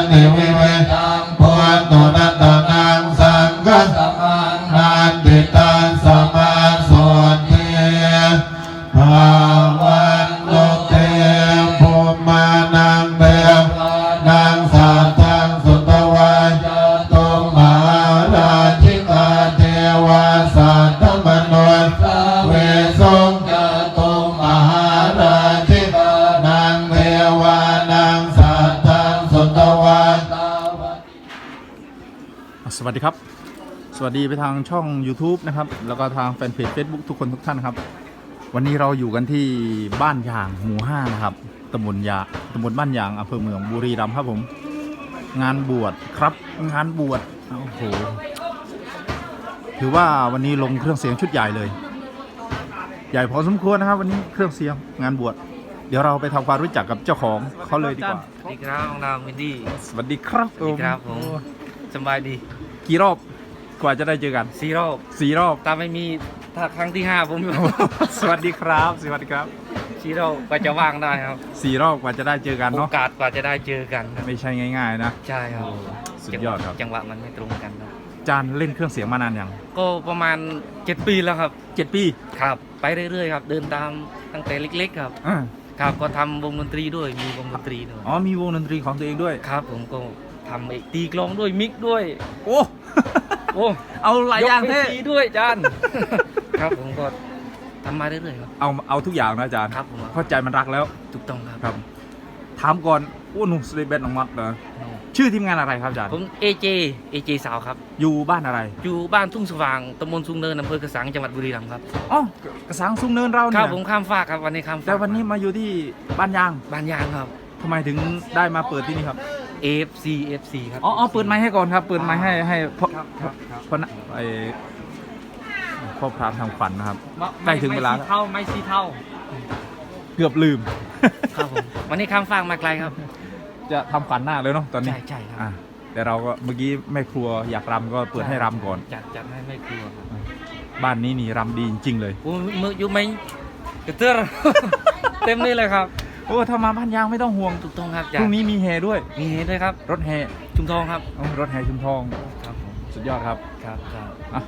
ติ วัสดีครับ สวัสดีไปทางช่อง YouTube นะครับ แล้วก็ทางแฟนเพจ Facebook ทุกคนทุกท่านครับ วันนี้เราอยู่กันที่บ้านยางหมู่5นะครับตำบลยาตำบลบ้านยางอำเภอเมืองบุรีรัมย์ครับผม งานบวชครับ งานบวชโอ้โหถือว่าวันนี้ลงเครื่องเสียงชุดใหญ่เลย ใหญ่พอสมควรนะครับ วันนี้เครื่องเสียงงานบวชเดี๋ยวเราไปทำความรู้จักกับเจ้าของเขาเลยดีกว่าสวัสดีครับน้องดาวมินดี้สวัสดีครับสวัสดีครับผมสบายดี กี่รอบกว่าจะได้เจอกันซีโร่สี่รอบตาไม่มีถ้าครั้งที่ห้าผม สวัสดีครับ สวัสดีครับซีโร่ก็จะว่างได้ครับสี่รอบกว่าจะได้เจอกันโอเนาะกาสกว่าจะได้เจอกันครับไม่ใช่ง่าย ๆ นะ ใช่ครับสุดยอดครับ จังหวะมันไม่ตรงกันครับจานเล่นเครื่องเสียงมานานยังก็ประมาณ 7 ปีแล้วครับ เจ็ดปีครับ ไปเรื่อยๆครับ เดินตามตั้งแต่เล็ก ๆ ครับ อ่าครับก็ทำวงดนตรีด้วยมีวงดนตรีด้วยอ๋อมีวงดนตรีของตัวเองด้วย ครับ ผมก็ทำไอ้ตีกลองด้วยมิกด้วย โอ้ โอ้เอาหลายอย่างกเท่วทีด้วยจานครับผมก็ทำมาเรื่อยๆครับ เอาเอาทุกอย่างนะอาจารย์ครับผมเพราะใจมันรักแล้วถูกต้องครับครับ ถามก่อนโอ้หนุ่มสเตเบนน้องมัดเหรอชื่อทีมงานอะไรครับอาจารย์ผมเอเจเอเจสาวครับ อยู่บ้านอะไร อยู่บ้านทุ่งสว่างตำบลสุงเนินอำเภอกระสังจังหวัดบุรีรัมย์ครับอ๋อกระสังซุ้มเนินเราคเนี่รับยผมข้ามฟากครับวันนี้ข้ามฟากแต่วันนี้มาอยู่ที่บ้านยางบ้านยางครับทำไมถึงได้มาเปิดที่นี่ครับ AFC FC ครับอ๋ออ๋อเปิดไม้ให้ก่อนครับ เปิดไม้ให้ให้พ่อครับครับครับพ่อนะไอพ่อพรามทางฝันนะครับ ใกล้ถึงเวลาแล้ว เท่าไม่ซีเท่า เกือบลืม ครับผมวันนี้ข้ามฟากมาไกลครับ จะทำขวัญหน้าเลยเนาะตอนนี้ใช่ใช่ครับ อะแต่เราก็เมื่อกี้แม่ครัวอยากรำก็เปิดให้รำก่อน จัดจัดให้ไม่กลัวครับบ้านนี้นี่รำดีจริงๆเลยโอ้ยมืออยู่ไหมกระเตื้อ เต็มนี่เลยครับ โอ้ถ้ามาบ้านยางไม่ต้องห่วงถูกต้องครับพจัดรุ่งนี้มีแห่ด้วย มีเห็นด้วยครับ รถแห่ชุมทองครับโอ้รถแห่ชุมทอง ครับผมสุดยอดครับ ครับครับอะ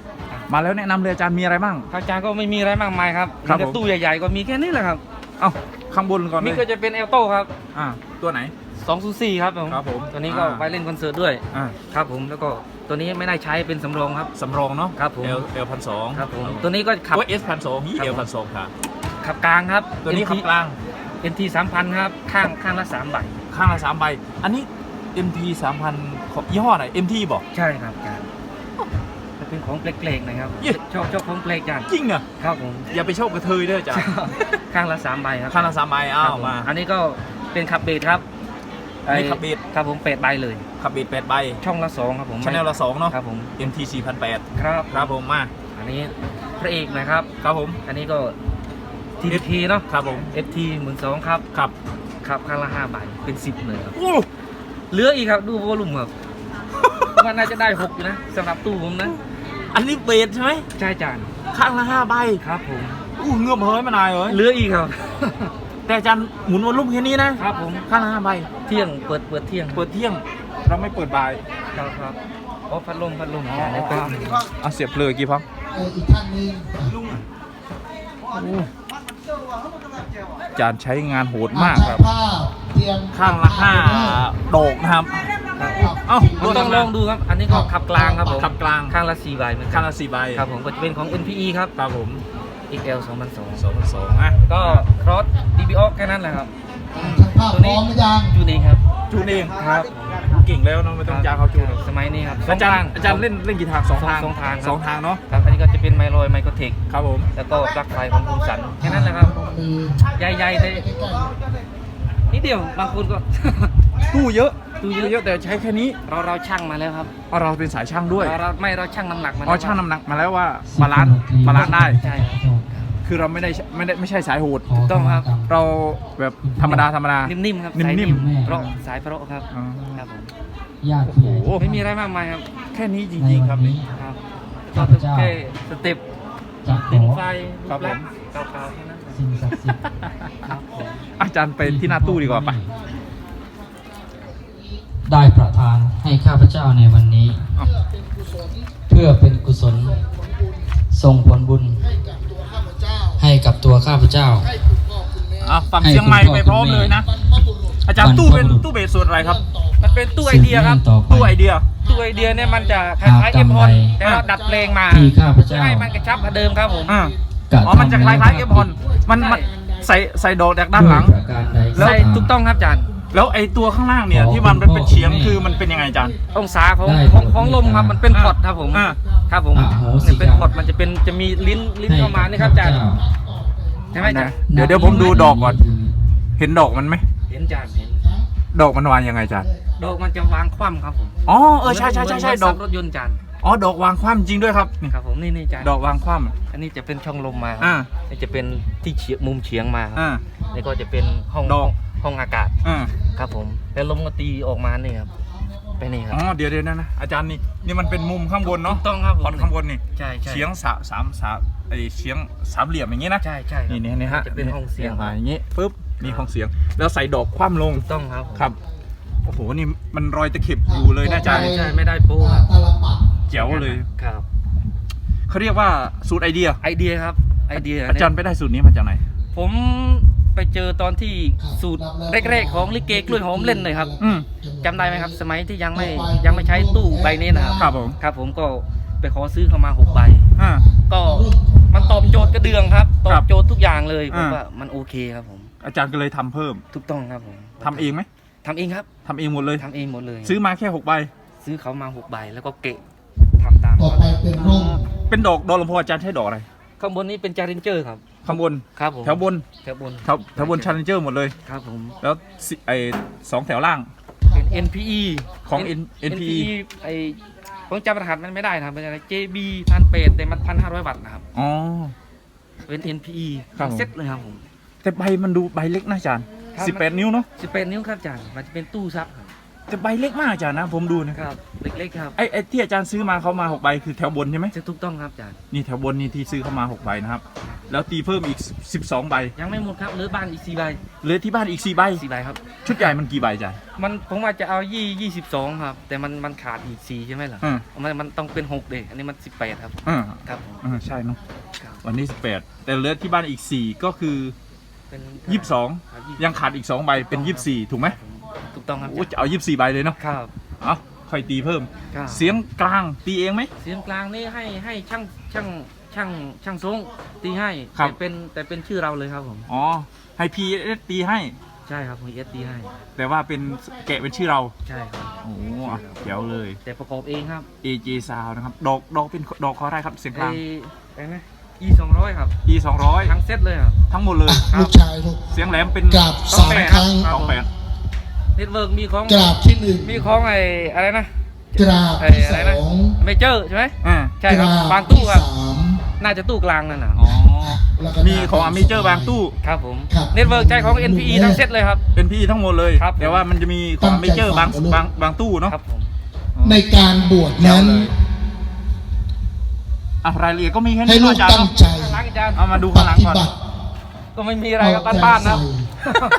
มาแล้วแนะนำเลยอาจารย์มีอะไรบ้างทางจานก็ไม่มีอะไรมากมายครับครับมีแต่ผม ตู้ใหญ่ๆก็มีแค่นี้แหละครับเอ้าข้างบนก่อนเลนี่ยก็จะเป็นเอลโต้ครับอะตัวไหน 204ครับผมครับผมตัวนี้ก็อ่า ไปเล่นคอนเสิร์ตด้วย อะครับผม แล้วก็ตัวนี้ไม่ได้ใช้เป็นสำรองครับ สำรองเนาะครับผม เอลเอลพันสองครับผม ตัวนี้ก็ขับตัวเอสพันสองนี่ครับ เอลผมพันสองค่ะ ขับกลางครับ ตัวนี้ขับกลาง เป็นทีสามพันครับข้างข้างละสามใบข้างละสามใบ อันนี้ MT 3,000ของยี่ห้อไหน MT บอก ใช่ครับจานจะเป็นของเปลกๆหนะครับเย้ ชอบชอบของเปลกจานจริงเหรอครับผมอย่าไปโชคกระเทยเด้อจ้ะข้างละสามใบครับข้างละสามใบอ้าครับวผมมา อันนี้ก็เป็นขับเบสครับอันนี้ไขับเบสครับผมแปดใบเลย ขับเบีดแปดใบช่องละสองครับผมชาแนลละสองเนาะ ครับผม MT 4,800ครับครับผมมา อันนี้พระเอกนะครับ ครับผม อันนี้ก็ TDP เนาะครับผม FT หมื่นสองครับครับครับข้างละห้าใบเป็นสิบเลยครับโอ้เหลืออีกครับดูวอลุ่มครับมันน่าจะได้หกอยู่นะสำหรับตู้ผมนะอันนี้เบสใช่ไหมใช่จานข้างละห้าใบครับผมอู้เงือบเฮ้ยมานายเอ้ยเหลืออีกครับ แต่อาจารย์หมุนวนลุ่มแค่นี้นะครับผมข้างละห้าใบเที่ยงเปิดเปิดเที่ยงเปิดเที่ยงเราไม่เปิดบ่ายครับครับอ๋อพัดลมพัดลมอ๋อจานได้เปิดเอาเสียบเลยกี่พังเอ่ออีกท่านหนึงอา จารย์ใช้งานโหดมากครับผ้าเตรียมข้างละห้าโดกนะครับ เอ้าผมต้องลองดูครับ อันนี้ก็ขับกลางครับผมขับกลางข้างละสี่ใบเหมือนกัข้านงละสี่ใบครับผมก็จะเป็นของ NPE ครับครับผม XL 2002สองพันสองอะก็ครอส DBO แค่นั้นแหละครับช่างภาพพร้อมหรือยังจูนเองครับจูนเองครับเก่งแล้วเนาะไม่ต้องจ้างเขาจูนสมัยนี้ครับสอาจารทงย์อาจารย์เล่นเล่นกี่ทางสองทางสองทางครับสองทางเนาะครับอันนี้ก็จะเป็นไมโลยไมโครเทคครับผมแล้วก็ปลั๊กไฟของคุณสันแค่นั้นแหละครับมือใหญ่ๆเลยใกล้นิดเดียวบางคนก็ ตู้เยอะตู้เยอะเยอะแต่ใช้แค่นี้เราเราช่างมาแล้วครับอ๋อเราเป็นสายช่างด้วยเราเราไม่เราช่างน้ำหนักมาแล้วอ๋อช่างน้ำหนักมาแล้วว่าบาลานซ์บาลานซ์ได้ใช่ ครับคือเราไม่ได้ไม่ได้ไม่ใช่สายโหดถูกต้องครับ เราแบบธรรมดาธรรมดา นิ่มๆครับนิ่มๆสายนิ่มเพราะสายเพราะครับอ๋อ ครับผมญาติผู้ใหญ่โอ้โหไม่มีอะไรมากมายครับแค่นี้จในริง ๆควัรับนนี้ครับข้าก็พเจ้าแค่สเต็ปจะขติดอไฟครัรูบปผมลักษณ์เก่าๆแค่นั้นสิ่งศักดิ์สิทธิ์ครับผม อาจารย์ไปที่หน้าตู้ดีกว่าไป ได้ประทานให้ข้าพเจ้าในวันนี้ เพื่อเป็นกุศลส่งผลบุญให้กับ ตัวข้าพเจ้า อะฟังเสียงไม้ไปพร้อมเลยนะ อาจารย์ตู้เป็นตู้เบสสูตรอะไรครับ มันเป็นตู้ไอเดียครับสืบนื่องต่อไปตู้ไอเดีย ตู้ไอเดียเนี่ยมันจะคล้ายๆเอ็มพอนแต่ว่าดัดเพลงมาที่ข้าพเจ้าเพื่อให้มันกระชับกว่าเดิมครับผม อ่ากระอ๋อ มันจะคล้ายๆเอฟพอนมันมันใส่ใส่ดอกจากด้านหลังด้วยประการใดแล้ว ใช่ถูกต้องครับอาจารย์ แล้วไอ้ตัวข้างล่างเนี่ยขอที่มันเป็นเป็นเฉียงคุณพ่อคือมันเป็นยังไงอาจารย์ องศาของได้ของครับของลมครับ มันเป็นพอร์ตครับผม อ่า ครับผมอ่าโหสิเนี่ยเป็นครับพอร์ตมันจะเป็นจะมีลิ้นลิ้นเข้ามานี่ครับอาจารย์ ใช่ไหมอาจารย์เดี๋ยวเดี๋ยวผมดูดอกก่อน เห็นดอกมันไหม เห็นอาจารย์เห็นดอกมันวางยังไงอาจารย์ดอกมันจะวางคว่ำครับผมอ๋อเออใช่ใช่ใช่ใช่เหมืนดอกรถยนต์อาจารย์อ๋อดอกวางคว่ำจริงด้วยครับนี่ครับผมนี่นี่อาจารย์ดอกวางคว่อันนี้จะเป็นช่องลมมาครับอ่านี่จะเป็นที่เฉียงมุมเฉียงมาำครับอ่า นี่ก็จะเป็นห้องดอก ห้องอากาศอ่า ครับผมแล้วลมก็ตีออกมานี่ครับ ไปนี่ครับอ๋อเดี๋ยวเดี๋ยวนะนะอาจารย์นี่นี่มันเป็นมุมข้างบนเนาะถูกต้องครับผมคอนข้างบนนี่ใช่ใช่เฉียงสามสามสามไอเฉียงสามเหลี่ยมอย่างงี้นะใช่ใช่ครับนี่นี่นี่ฮะจะเป็นห้องเสียงมาอย่างงี้ปุ๊บมีห้องเสียง แล้วใส่ดอกคว่ำลงถูกต้องครับผมครับโอ้โหนี่มันรอยตะเข็บอยู่เลยนะอาจารย์ใช่ใช่ไม่ได้โป้ครับเจ๋วเลยครับเขาเรียกว่าสูตรไอเดีย ไอเดียครับไอเดียอาจารย์ไปได้สูตรนี้มาจากไหน ผม ไปเจอตอนที่สูตรแรกๆของลิเกกล้วยหอมเล่นเลยครับอืม จำได้ไหมครับ สมัยที่ยังไม่ยังไม่ใช้ตู้ใบนี้นะครับครับผม ครับผมก็ไปขอซื้อเข้ามาหกใบ อ่า ก็มันตอบโจทย์กระเดืองครับตอครับบโจทย์ทุกอย่างเลยผมอ่า ว่ามันโอเคครับผมอาจารย์ก็เลยทำเพิ่มถูกต้องครับผมทำเองไหมทำเองครับทำเองหมดเลย ทำเองหมดเลยซื้อมาแค่หกใบ ซื้อเขามาหกใบแล้วก็เกะทำตามต่อไปเป็นร่มเป็นดอกดอกลำโพงอาจารย์ใช้ดอกอะไร ข้างบนนี้เป็นจารินเจอร์ครับ ข้างบนครับผมแถวบนแถวบนแถวแถวบนชันเจอร์หมดเลย ครับผม แล้วสิไอสองแถวล่าง เป็น NPE ของ N- N- NPE ไอผมจำรหัสมันไม่ได้นะครับเป็นอะไร JB พันเปดแต่มันพันห้าร้อยวัตต์นะครับ อ๋อ เป็น NPE ครับผม เซ็ตเลยครับผม แต่ใบมันดูใบเล็กนะอาจารย์ครับ สิบแปดนิ้วเนาะ สิบแปดนิ้วครับอาจารย์มันจะเป็นตู้ซับครับ แต่ใบเล็กมากอาจารย์นะผมดูนะ ครับเล็กๆครับไอไอที่อาจารย์ซื้อมาเขามาหกใบคือแถวบนใช่ไหมจะถูกต้องครับอาจารย์นี่แถวบนนี่ที่ซื้อเข้ามาหกใบนะครับ แล้วตีเพิ่มอีกสิบสองใบยังไม่หมดครับเหลือบ้านอีกสี่ใบเหลือที่บ้านอีกสี่ใบสี่ใบครับ ชุดใหญ่มันกี่ใบอาจารย์ มันผมว่าจะเอายี่ยี่สิบสองครับ แต่มันมันขาดอีกสี่ใช่ไหมล่ะอืม มันมันต้องเป็นหกเด็อันนี้มันสิบแปดครับอ่าครับผมอ่าใช่เนาะครับวันนี้ 18 แต่เหลือที่บ้านอีก 4 ก็คือ เป็น22 ครับยังขาดอีก 2 ใบเป็น 24 ถูกไหม ถูกต้องครับโอ้จะเอา24ใบเลยเนาะครับเอาค่อยตีเพิ่ม ครับเสียงกลางตีเองไหม เสียงกลางนี่ให้ให้ช่างช่างช่างช่างทรงตีให้ครับแต่เป็นแต่เป็นชื่อเราเลยครับผม อ๋อให้พีตีให้ ใช่ครับผมเอสตีให้แต่ว่าเป็นแกะเป็นชื่อเราใช่ครับ โอ้โหอะเจ๋วเลย แต่ประกอบเองครับ AJ Sound นะครับ ดอกดอกเป็นดอกขออะไรครับเสียงกไอ้ลาง ไอ้นะ e สองร้อยครับ E 200ทั้งเซตเลยครับ ทั้งหมดเลย ลูกชายลูกเสียงแหลมเป็นกราบต้อสางมแปดครั้ง สองแปด เน็ตเวิร์กมีของกราบที่หนึ่งมีของไอ้อะไรนะกราบไอ้ที่อะไรสนะองเมเจอร์ใช่ไหมอ่าใช่ครับกราบางตู้ครับที่สามน่าจะตู้กลางนั่นน่ะอ๋อ แล้วก็มีของอเมเจอร์บางตู้ ครับผมครับ เน็ตเวิร์กใช้ของ NPE ทั้งเซตเลยครับ เป็นพี่ทั้งหมดเลย ครับ แต่ว่ามันจะมีของอเมเจอร์บางตั้งใจฟังบางบางตู้เนาะครับผมในการบวชเจ๋วนั้นเลยอะรายละเอียดก็มีแค่ให้นี้ลูเนาะกอาจารย์ตั้งเนาะใจล้างอาจารย์เอามาดูปข้างหลังฏิก่อน บัติ ก็ไม่มีอะไรครับบ้านบ้านๆนะครับ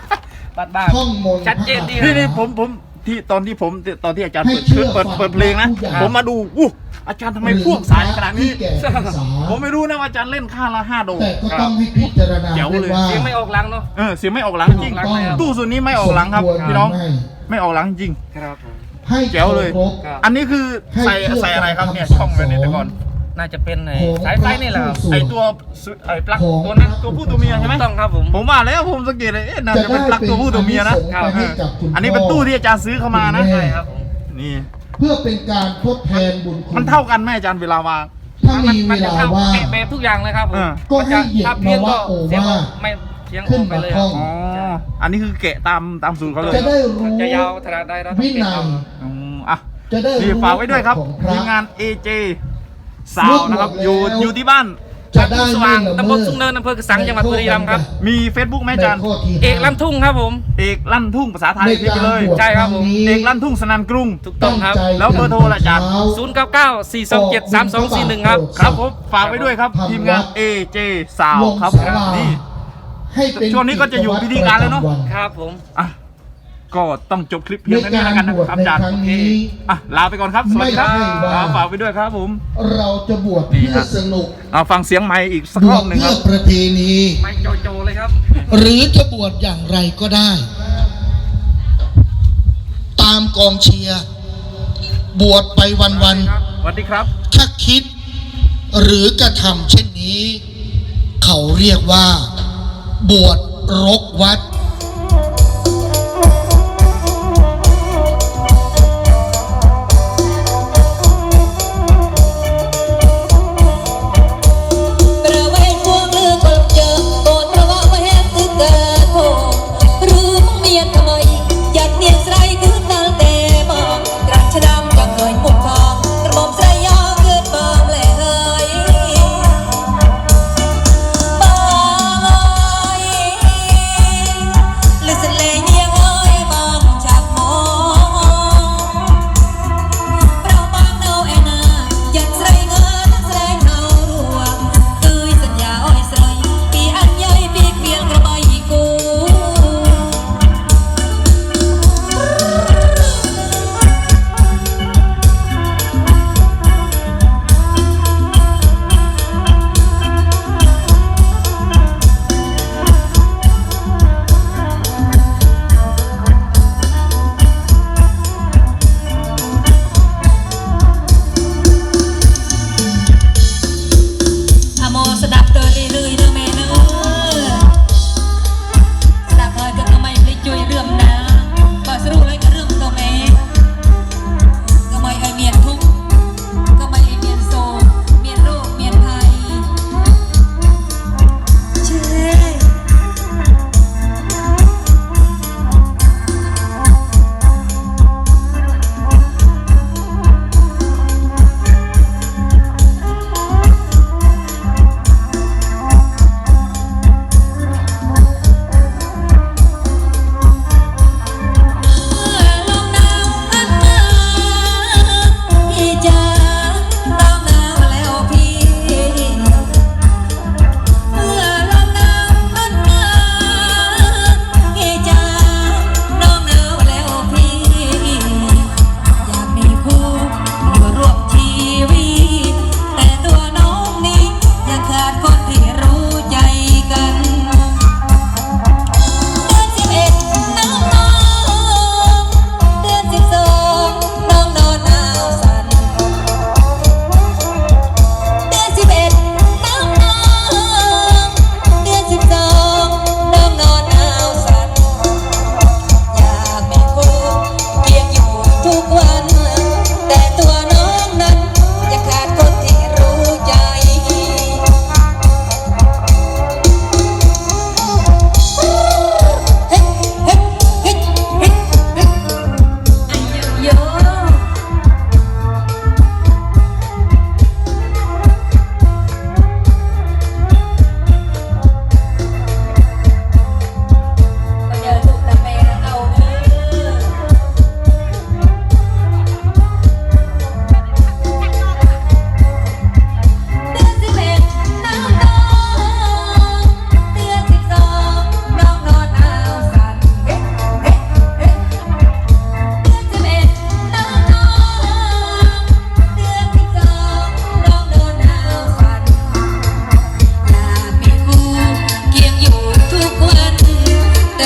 บ้านบ้านท่องมนต์ชัดเจนดี นี่นี่ผมผมที่ตอนที่ผมตอนที่อาจารย์ให้เปิดเชื่อเปิดฟังเปิดเพลงนะทุกอย่างผมมาดูอู้อาจารย์ทำไมพ่วงสายขนาดนี้ที่แก่พรรษาผมไม่รู้นะว่าอาจารย์เล่นข้างละห้าโดแต่ก็ต้องให้พิจารณาเจ๋วด้วยเลยว่าเสียงไม่ออกหลังเนาะ เออเสียงไม่ออกหลังจริงไม่ออกหลังเลยครับ ตู้ส่วนนี้ไม่ออกหลังครับสมวพี่น้องหรืไม่ไม่ออกหลังจริง ครับผม ให้แจ๋วเลยคารพครับอันนี้คือให้ใส่เชื่อใส่อะไรครับเนี่ยฟังช่องแบบนี้แต่ก่อน น่าจะเป็นไอ้โอ้โหสายไฟนี่แหละครับสูตรไอตัวสุไอปลั๊กของตัวนั้นตัวผู้ตัวเมียใช่ไหมถูกต้องครับผมผมว่าแล้วผมสังเกตเลยเอ๊ะน่าจะเป็นปลั๊กตัวผู้ตัวเมียนะจได้เป็นอานิสงส์ไปให้กับคุณอันนี้เป็นตู้ที่อาจารย์ซื้อเข้ามานะคุณแใช่ครับผมนี่ เพื่อเป็นการทดแทนบุญคุณมันเท่ากันไหมอาจารย์เวลาวาง ถ้ามีเวจะลาเข้าว่างแบบทุกอย่างเลยครับผมอ่าก็ให้เหยียบถ้าเพี้ยนก็มาว่าโอเสียงว่าไม่เสียงอขึ้อนกไปมาเลยคคล่รัอบงอ๋ออันนี้คือแกะตามตามสูตรเขาเลยจะได้รู้จะยาวขนาดใดเราต้อวิงเก็บนัยเอาอืมอะจะได้นี่รู้ฝากไว้ด้วยครับของพระทีมงาน AJ สาวนะครับอยู่แล้วอยู่ที่บ้านจะได้สไม่ว่างละตำบเมิลดสุงเนินอำเภอกระสังจังหวัดบุรีรัมย์ครับ มี Facebook ไหมอาจารย์ในข้ที่เอกลำทุ่งครับผม เอกลั่นทุ่งภาษาไทยในพิมพ์ไปเลยการบวชใช่ครับผมงนี้เอกลั่นทุ่งสนันกรุง ถูกต้องครับตั้ใจแล้วเบอร์โทรล่ะอาจารย์0 9 9 4 2 7 3 2 4 1 ครับ ครับผม ฝากไว้ด้วยครับทำทีมงานวัด AJ สาวลงครับศาลานี่ให้เป็นช่วงนี้ก็จะอยู่พิธีการแล้วเนอะจวัตรปจำครับผมอะ ก็ต้องจบคลิปเพียงเท่านี้แล้วกันนะครับในอาจารย์ครั้งนี้อะลาไปก่อนครับ สวัสดีครับไม่ใช่ว่าอ่าฝากไปด้วยครับผม เราจะบวชนี่เพื่อฮะสนุกเอาฟังเสียงไม้อีกสักบรวอชบหนึ่งเพื่คอรับประเพณีไม่โจโจเลยครับ หรือจะบวชอย่างไรก็ได้ ตามกองเชียร์บวชไปวันสวัสดีครับๆถ้าคิด หรือกระทำเช่นนี้ เขาเรียกว่า บวชรกวัด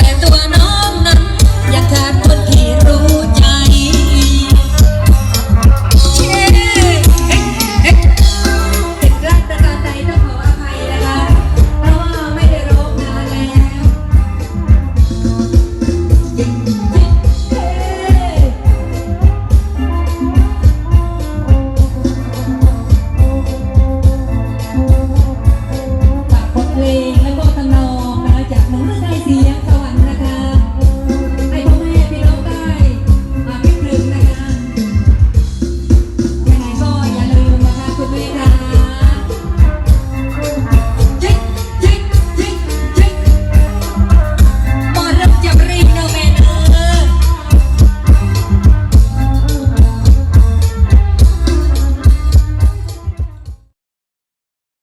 te.